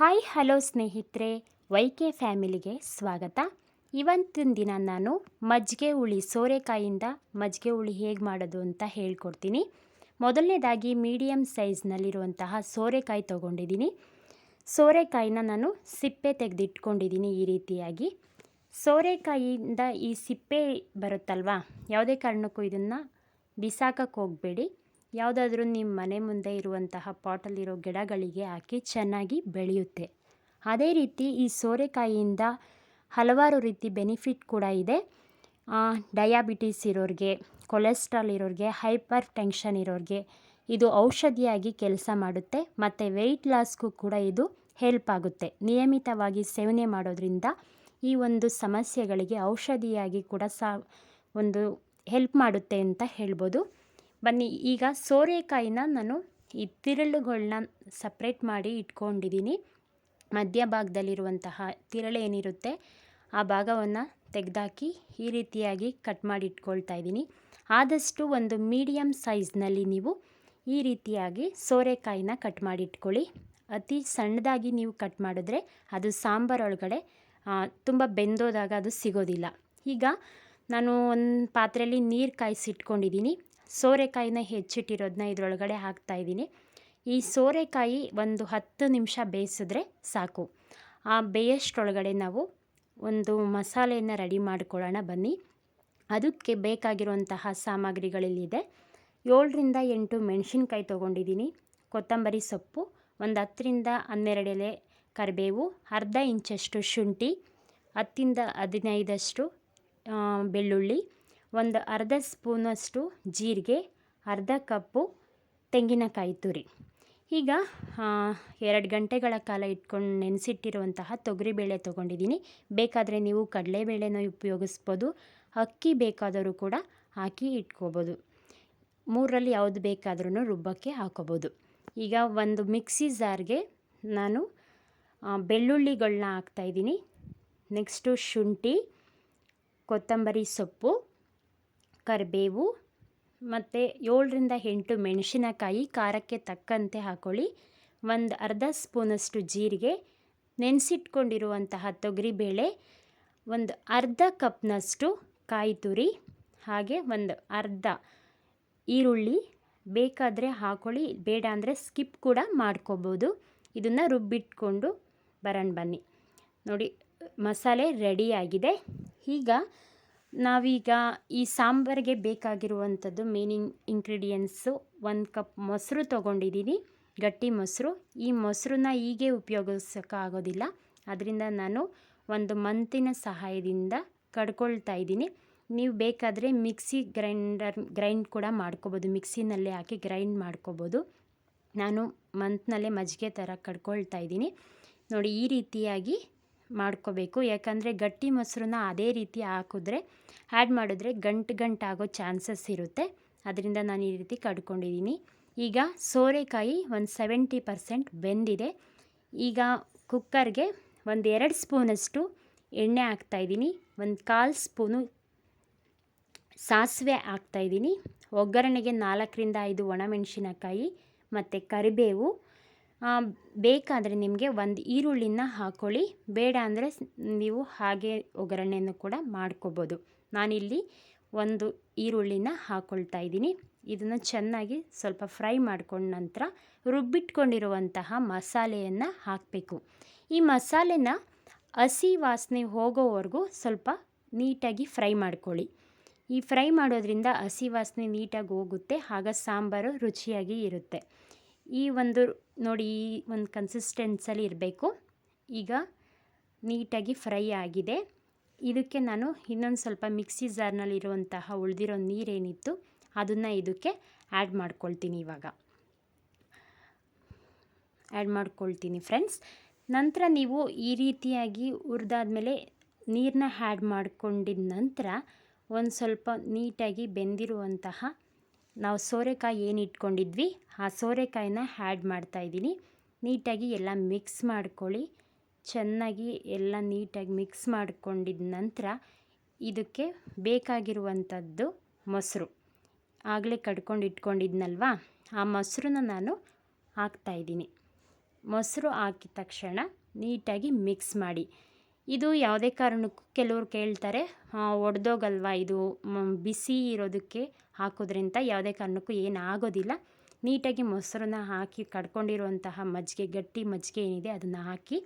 Hi, hello ಸ್ನೇಹಿತರೆ. Y K ಫ್ಯಾಮಿಲಿಗೆ ಸ್ವಾಗತ. ಇವತ್ತಿನ ದಿನ ನಾನು ಮಜ್ಜಿಗೆ ಹುಳಿ, ಸೋರೆಕಾಯಿಂದ ಮಜ್ಜಿಗೆ ಹುಳಿ ಹೇಗೆ ಮಾಡೋದು ಅಂತ ಹೇಳ್ಕೊಡ್ತೀನಿ. ಮೊದಲನೇದಾಗಿ ಮೀಡಿಯಮ್ ಸೈಜ್ನಲ್ಲಿರುವಂತಹ ಸೋರೆಕಾಯಿ ತೊಗೊಂಡಿದ್ದೀನಿ. ಸೋರೆಕಾಯಿನ ನಾನು ಸಿಪ್ಪೆ ತೆಗೆದಿಟ್ಕೊಂಡಿದ್ದೀನಿ ಈ ರೀತಿಯಾಗಿ. ಸೋರೆಕಾಯಿಯಿಂದ ಈ ಸಿಪ್ಪೆ ಬರುತ್ತಲ್ವಾ, ಯಾವುದೇ ಕಾರಣಕ್ಕೂ ಇದನ್ನು ಬಿಸಾಕಕ್ಕೆ ಹೋಗಬೇಡಿ. ಯಾವುದಾದ್ರೂ ನಿಮ್ಮ ಮನೆ ಮುಂದೆ ಇರುವಂತಹ ಪಾಟಲ್ಲಿರೋ ಗಿಡಗಳಿಗೆ ಹಾಕಿ ಚೆನ್ನಾಗಿ ಬೆಳೆಯುತ್ತೆ. ಅದೇ ರೀತಿ ಈ ಸೋರೆಕಾಯಿಯಿಂದ ಹಲವಾರು ರೀತಿ ಬೆನಿಫಿಟ್ ಕೂಡ ಇದೆ. ಡಯಾಬಿಟೀಸ್ ಇರೋರಿಗೆ, ಕೊಲೆಸ್ಟ್ರಾಲ್ ಇರೋರಿಗೆ, ಹೈಪರ್ ಟೆನ್ಷನ್ ಇರೋರಿಗೆ ಇದು ಔಷಧಿಯಾಗಿ ಕೆಲಸ ಮಾಡುತ್ತೆ. ಮತ್ತು ವೆಯ್ಟ್ ಲಾಸ್ಗೂ ಕೂಡ ಇದು ಹೆಲ್ಪ್ ಆಗುತ್ತೆ. ನಿಯಮಿತವಾಗಿ ಸೇವನೆ ಮಾಡೋದ್ರಿಂದ ಈ ಒಂದು ಸಮಸ್ಯೆಗಳಿಗೆ ಔಷಧಿಯಾಗಿ ಕೂಡ ಸಾ, ಒಂದು ಹೆಲ್ಪ್ ಮಾಡುತ್ತೆ ಅಂತ ಹೇಳ್ಬೋದು. ಬನ್ನಿ, ಈಗ ಸೋರೆಕಾಯಿನ ನಾನು ಈ ತಿರುಳುಗಳನ್ನ ಸಪ್ರೇಟ್ ಮಾಡಿ ಇಟ್ಕೊಂಡಿದ್ದೀನಿ ಮಧ್ಯಭಾಗದಲ್ಲಿರುವಂತಹ ತಿರಳೇನಿರುತ್ತೆ ಆ ಭಾಗವನ್ನು ತೆಗೆದಾಕಿ ಈ ರೀತಿಯಾಗಿ ಕಟ್ ಮಾಡಿ ಇಟ್ಕೊಳ್ತಾ ಇದ್ದೀನಿ ಆದಷ್ಟು ಒಂದು ಮೀಡಿಯಮ್ ಸೈಜ್ನಲ್ಲಿ ನೀವು ಈ ರೀತಿಯಾಗಿ ಸೋರೆಕಾಯಿನ ಕಟ್ ಮಾಡಿ ಇಟ್ಕೊಳ್ಳಿ. ಅತಿ ಸಣ್ಣದಾಗಿ ನೀವು ಕಟ್ ಮಾಡಿದ್ರೆ ಅದು ಸಾಂಬಾರೊಳಗಡೆ ತುಂಬ ಬೆಂದೋದಾಗ ಅದು ಸಿಗೋದಿಲ್ಲ. ಈಗ ನಾನು ಒಂದು ಪಾತ್ರೆಯಲ್ಲಿ ನೀರು ಕಾಯಿಸಿಟ್ಕೊಂಡಿದ್ದೀನಿ ಸೋರೆಕಾಯಿನ ಹೆಚ್ಚಿಟ್ಟಿರೋದನ್ನ ಇದರೊಳಗಡೆ ಹಾಕ್ತಾಯಿದ್ದೀನಿ ಈ ಸೋರೆಕಾಯಿ ಒಂದು ಹತ್ತು ನಿಮಿಷ ಬೇಯಿಸಿದ್ರೆ ಸಾಕು. ಆ ಬೇಯಷ್ಟೊಳಗಡೆ ನಾವು ಒಂದು ಮಸಾಲೆಯನ್ನು ರೆಡಿ ಮಾಡ್ಕೊಳ್ಳೋಣ ಬನ್ನಿ. ಅದಕ್ಕೆ ಬೇಕಾಗಿರುವಂತಹ ಸಾಮಗ್ರಿಗಳಲ್ಲಿದೆ. ಏಳರಿಂದ ಎಂಟು ಮೆಣಸಿನ್ಕಾಯಿ ತೊಗೊಂಡಿದ್ದೀನಿ. ಕೊತ್ತಂಬರಿ ಸೊಪ್ಪು, ಒಂದು ಹತ್ತರಿಂದ ಹನ್ನೆರಡು ಎಲೆ ಕರಿಬೇವು, ಅರ್ಧ ಇಂಚಷ್ಟು ಶುಂಠಿ, ಹತ್ತಿಂದ ಹದಿನೈದಷ್ಟು ಬೆಳ್ಳುಳ್ಳಿ ಒಂದು ಅರ್ಧ ಸ್ಪೂನಷ್ಟು ಜೀರಿಗೆ, ಅರ್ಧ ಕಪ್ಪು ತೆಂಗಿನಕಾಯಿ ತುರಿ. ಈಗ ಎರಡು ಗಂಟೆಗಳ ಕಾಲ ಇಟ್ಕೊಂಡು ನೆನೆಸಿಟ್ಟಿರುವಂತಹ ತೊಗರಿಬೇಳೆ ತೊಗೊಂಡಿದ್ದೀನಿ. ಬೇಕಾದರೆ ನೀವು ಕಡಲೆಬೇಳೆನ ಉಪಯೋಗಿಸ್ಬೋದು, ಅಕ್ಕಿ ಬೇಕಾದರೂ ಕೂಡ ಹಾಕಿ ಇಟ್ಕೋಬೋದು. ಮೂರರಲ್ಲಿ ಯಾವುದು ಬೇಕಾದ್ರೂ ರುಬ್ಬಕ್ಕೆ ಹಾಕೋಬೋದು. ಈಗ ಒಂದು ಮಿಕ್ಸಿ ಜಾರ್ಗೆ ನಾನು ಬೆಳ್ಳುಳ್ಳಿಗಳನ್ನ ಹಾಕ್ತಾಯಿದ್ದೀನಿ ನೆಕ್ಸ್ಟು ಶುಂಠಿ, ಕೊತ್ತಂಬರಿ ಸೊಪ್ಪು ಕರಿಬೇವು ಮತ್ತು ಏಳರಿಂದ ಎಂಟು ಮೆಣಸಿನಕಾಯಿ ಖಾರಕ್ಕೆ ತಕ್ಕಂತೆ ಹಾಕೊಳ್ಳಿ. ಒಂದು ಅರ್ಧ ಸ್ಪೂನಷ್ಟು ಜೀರಿಗೆ, ನೆನೆಸಿಟ್ಕೊಂಡಿರುವಂತಹ ತೊಗರಿಬೇಳೆ, ಒಂದು ಅರ್ಧ ಕಪ್ನಷ್ಟು ಕಾಯಿ ತುರಿ, ಹಾಗೆ ಒಂದು ಅರ್ಧ ಈರುಳ್ಳಿ ಬೇಕಾದರೆ ಹಾಕೊಳ್ಳಿ, ಬೇಡ ಅಂದರೆ ಸ್ಕಿಪ್ ಕೂಡ ಮಾಡ್ಕೋಬೋದು. ಇದನ್ನು ರುಬ್ಬಿಟ್ಕೊಂಡು ಬರೋಣ ಬನ್ನಿ. ನೋಡಿ, ಮಸಾಲೆ ರೆಡಿಯಾಗಿದೆ ಈಗ ನಾವೀಗ ಈ ಸಾಂಬಾರಿಗೆ ಬೇಕಾಗಿರುವಂಥದ್ದು ಮೇನ್ ಇಂಗ್ರೀಡಿಯೆಂಟ್ಸು ಒಂದು ಕಪ್ ಮೊಸರು ತೊಗೊಂಡಿದ್ದೀನಿ ಗಟ್ಟಿ ಮೊಸರು. ಈ ಮೊಸರನ್ನ ಹೀಗೆ ಉಪಯೋಗಿಸೋಕ್ಕಾಗೋದಿಲ್ಲ ಅದರಿಂದ ನಾನು ಒಂದು ಮಂತಿನ ಸಹಾಯದಿಂದ ಕಡ್ಕೊಳ್ತಾ ಇದ್ದೀನಿ. ನೀವು ಬೇಕಾದರೆ ಮಿಕ್ಸಿ ಗ್ರೈಂಡರ್, ಗ್ರೈಂಡ್ ಕೂಡ ಮಾಡ್ಕೋಬೋದು. ಮಿಕ್ಸಿನಲ್ಲೇ ಹಾಕಿ ಗ್ರೈಂಡ್ ಮಾಡ್ಕೋಬೋದು. ನಾನು ಮಂತ್ನಲ್ಲೇ ಮಜ್ಜಿಗೆ ಥರ ಕಡ್ಕೊಳ್ತಾ ಇದ್ದೀನಿ. ನೋಡಿ, ಈ ರೀತಿಯಾಗಿ ಮಾಡ್ಕೋಬೇಕು. ಯಾಕಂದರೆ ಗಟ್ಟಿ ಮೊಸರನ್ನ ಅದೇ ರೀತಿ ಹಾಕಿದ್ರೆ ಆ್ಯಡ್ ಮಾಡಿದ್ರೆ ಗಂಟು ಗಂಟಾಗೋ ಚಾನ್ಸಸ್ ಇರುತ್ತೆ. ಅದರಿಂದ ನಾನು ಈ ರೀತಿ ಕಡ್ಕೊಂಡಿದ್ದೀನಿ. ಈಗ ಸೋರೆಕಾಯಿ ಒಂದು ಸೆವೆಂಟಿ ಪರ್ಸೆಂಟ್ ಬೆಂದಿದೆ. ಈಗ ಕುಕ್ಕರ್ಗೆ ಒಂದು ಎರಡು ಸ್ಪೂನಷ್ಟು ಎಣ್ಣೆ ಹಾಕ್ತಾಯಿದ್ದೀನಿ ಒಂದು ಕಾಲು ಸ್ಪೂನು ಸಾಸಿವೆ ಹಾಕ್ತಾಯಿದ್ದೀನಿ ಒಗ್ಗರಣೆಗೆ ನಾಲ್ಕರಿಂದ ಐದು ಒಣಮೆಣಸಿನಕಾಯಿ ಮತ್ತು ಕರಿಬೇವು. ಬೇಕಾದರೆ ನಿಮಗೆ ಒಂದು ಈರುಳ್ಳಿನ ಹಾಕ್ಕೊಳ್ಳಿ ಬೇಡ ಅಂದರೆ ನೀವು ಹಾಗೆ ಒಗ್ಗರಣೆಯನ್ನು ಕೂಡ ಮಾಡ್ಕೋಬೋದು. ನಾನಿಲ್ಲಿ ಒಂದು ಈರುಳ್ಳಿನ ಹಾಕ್ಕೊಳ್ತಾ ಇದ್ದೀನಿ. ಇದನ್ನು ಚೆನ್ನಾಗಿ ಸ್ವಲ್ಪ ಫ್ರೈ ಮಾಡ್ಕೊಂಡ ನಂತರ ರುಬ್ಬಿಟ್ಕೊಂಡಿರುವಂತಹ ಮಸಾಲೆಯನ್ನು ಹಾಕಬೇಕು. ಈ ಮಸಾಲೆನ ಹಸಿ ವಾಸನೆ ಹೋಗೋವರೆಗೂ ಸ್ವಲ್ಪ ನೀಟಾಗಿ ಫ್ರೈ ಮಾಡ್ಕೊಳ್ಳಿ. ಈ ಫ್ರೈ ಮಾಡೋದ್ರಿಂದ ಹಸಿ ವಾಸನೆ ನೀಟಾಗಿ ಹೋಗುತ್ತೆ, ಆಗ ಸಾಂಬಾರು ರುಚಿಯಾಗಿ ಇರುತ್ತೆ. ಈ ಒಂದು ನೋಡಿ, ಈ ಒಂದು ಕನ್ಸಿಸ್ಟೆನ್ಸಲ್ಲಿ ಇರಬೇಕು. ಈಗ ನೀಟಾಗಿ ಫ್ರೈ ಆಗಿದೆ. ಇದಕ್ಕೆ ನಾನು ಇನ್ನೊಂದು ಸ್ವಲ್ಪ ಮಿಕ್ಸಿ ಜಾರ್ನಲ್ಲಿರುವಂತಹ ಉಳಿದಿರೋ ನೀರೇನಿತ್ತು, ಅದನ್ನು ಇದಕ್ಕೆ ಆ್ಯಡ್ ಮಾಡ್ಕೊಳ್ತೀನಿ ಇವಾಗ. ಆ್ಯಡ್ ಮಾಡ್ಕೊಳ್ತೀನಿ ಫ್ರೆಂಡ್ಸ್. ನಂತರ ನೀವು ಈ ರೀತಿಯಾಗಿ ಹುರಿದಾದ್ಮೇಲೆ ನೀರನ್ನ ಆ್ಯಡ್ ಮಾಡ್ಕೊಂಡಿದ ನಂತರ ಒಂದು ಸ್ವಲ್ಪ ನೀಟಾಗಿ ಬೆಂದಿರುವಂತಹ ನಾವು ಸೋರೆಕಾಯಿ ಏನು ಇಟ್ಕೊಂಡಿದ್ವಿ, ಆ ಸೋರೆಕಾಯಿನ ಆ್ಯಡ್ ಮಾಡ್ತಾಯಿದ್ದೀನಿ ನೀಟಾಗಿ ಎಲ್ಲ ಮಿಕ್ಸ್ ಮಾಡ್ಕೊಳ್ಳಿ. ಚೆನ್ನಾಗಿ ಎಲ್ಲ ನೀಟಾಗಿ ಮಿಕ್ಸ್ ಮಾಡ್ಕೊಂಡಿದ ನಂತರ ಇದಕ್ಕೆ ಬೇಕಾಗಿರುವಂಥದ್ದು ಮೊಸರು. ಆಗಲೇ ಕಡ್ಕೊಂಡು ಇಟ್ಕೊಂಡಿದ್ನಲ್ವಾ? ಆ ಮೊಸರನ್ನ ನಾನು ಹಾಕ್ತಾಯಿದ್ದೀನಿ ಮೊಸರು ಹಾಕಿದ ತಕ್ಷಣ ನೀಟಾಗಿ ಮಿಕ್ಸ್ ಮಾಡಿ. ಇದು ಯಾವುದೇ ಕಾರಣಕ್ಕೂ ಕೆಲವ್ರು ಕೇಳ್ತಾರೆ ಒಡೆದೋಗಲ್ವ ಇದು? ಬಿಸಿ ಇರೋದಕ್ಕೆ ಹಾಕೋದ್ರಿಂದ ಯಾವುದೇ ಕಾರಣಕ್ಕೂ ಏನು ಆಗೋದಿಲ್ಲ ನೀಟಾಗಿ ಮೊಸರನ್ನ ಹಾಕಿ ಕಡ್ಕೊಂಡಿರುವಂತಹ ಮಜ್ಜಿಗೆ, ಗಟ್ಟಿ ಮಜ್ಜಿಗೆ ಏನಿದೆ ಅದನ್ನು ಹಾಕಿ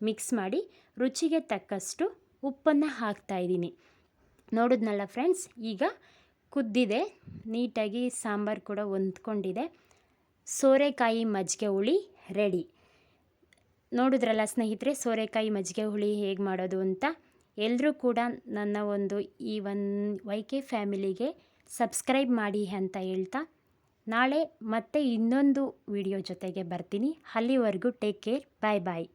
ಮಿಕ್ಸ್ ಮಾಡಿ ರುಚಿಗೆ ತಕ್ಕಷ್ಟು ಉಪ್ಪನ್ನು ಹಾಕ್ತಾ ಇದ್ದೀನಿ. ನೋಡಿದ್ನಲ್ಲ ಫ್ರೆಂಡ್ಸ್, ಈಗ ಕುದ್ದಿದೆ, ನೀಟಾಗಿ ಸಾಂಬಾರು ಕೂಡ ಹೊಂದ್ಕೊಂಡಿದೆ. ಸೋರೆಕಾಯಿ ಮಜ್ಜಿಗೆ ಹುಳಿ ರೆಡಿ. ನೋಡಿದ್ರಲ್ಲ ಸ್ನೇಹಿತರೆ, ಸೋರೆಕಾಯಿ ಮಜ್ಜಿಗೆ ಹುಳಿ ಹೇಗೆ ಮಾಡೋದು ಅಂತ? ಎಲ್ಲರೂ ಕೂಡ ನನ್ನ ಒಂದು ಈ ಒನ್ ವೈ ಕೆ ಫ್ಯಾಮಿಲಿಗೆ ಸಬ್ಸ್ಕ್ರೈಬ್ ಮಾಡಿ ಅಂತ ಹೇಳ್ತಾ, ನಾಳೆ ಮತ್ತೆ ಇನ್ನೊಂದು ವಿಡಿಯೋ ಜೊತೆಗೆ ಬರ್ತೀನಿ. ಅಲ್ಲಿವರೆಗೂ ಟೇಕ್ ಕೇರ್, ಬಾಯ್ ಬಾಯ್.